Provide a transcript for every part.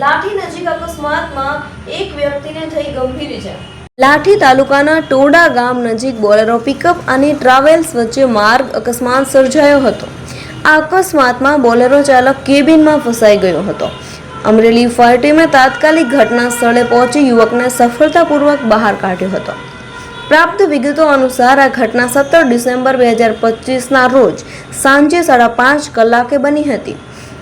લાઠી નજીક અકસ્માતમાં એક વ્યક્તિને થઈ ગંભીર ઇજા. લાઠી તાલુકાના ટોડા ગામ નજીક બોલેરો પિકઅપ અને ટ્રાવેલ્સ વચ્ચે માર્ગ અકસ્માત સર્જાયો હતો. આ અકસ્માતમાં બોલેરો ચાલક કેબિનમાં ફસાઈ ગયો હતો. અમરેલી ફાયર ટીમે તાત્કાલિક ઘટના સ્થળે પહોંચી યુવકને સફળતાપૂર્વક બહાર કાઢ્યો હતો. પ્રાપ્ત વિગતો અનુસાર આ ઘટના સત્તર ડિસેમ્બર બે હજાર પચીસના રોજ સાંજે સાડા પાંચ કલાકે બની હતી.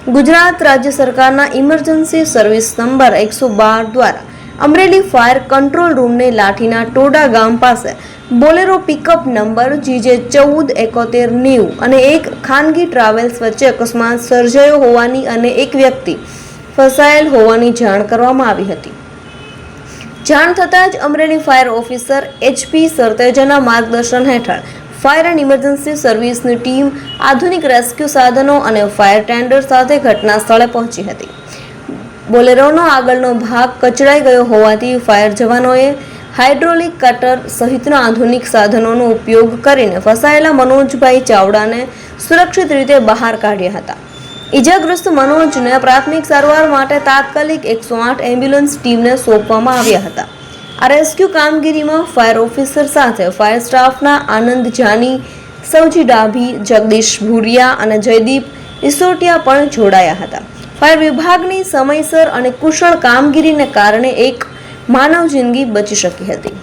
ગુજરાત રાજ્ય સરકારના ઇમરજન્સી સર્વિસ નંબર એકસો બાર દ્વારા અમરેલી ફાયર કંટ્રોલ રૂમને લાઠીના ટોડા ગામ પાસે બોલેરો પિકઅપ નંબર જીજે ચૌદ એકોતેર નેવું અને એક ખાનગી ટ્રાવેલ્સ વચ્ચે અકસ્માત સર્જાયો હોવાની અને એક વ્યક્તિ ફસાયેલ હોવાની જાણ કરવામાં આવી હતી. જાણ થતાં જ અમરેલી ફાયર ઓફિસર એચપી સરતેજાના માર્ગદર્શન હેઠળ ફાયર એન્ડ ઇમરજન્સી સર્વિસની ટીમ આધુનિક રેસ્ક્યુ સાધનો અને ફાયર ટેન્ડર સાથે ઘટના સ્થળે પહોંચી હતી. બોલેરોનો આગળનો ભાગ કચડાઈ ગયો હોવાથી ફાયર જવાનોએ હાઇડ્રોલિક કટર સહિતના આધુનિક સાધનોનો ઉપયોગ કરીને ફસાયેલા મનોજભાઈ ચાવડાને સુરક્ષિત રીતે બહાર કાઢ્યા હતા. ઇજાગ્રસ્ત મનોજને પ્રાથમિક સારવાર માટે તાત્કાલિક એકસો આઠ એમ્બ્યુલન્સ ટીમને સોંપવામાં આવ્યા હતા. આ રેસ્ક્યુ કામગીરીમાં ફાયર ઓફિસર સાથે ફાયર સ્ટાફના આનંદ જાની સૌજી ડાભી, જગદીશ ભુરિયા અને જયદીપ ઇસોટિયા પણ જોડાયા હતા. ફાયર વિભાગની સમયસર અને કુશળ કામગીરીને કારણે એક માનવ જિંદગી બચી શકી હતી.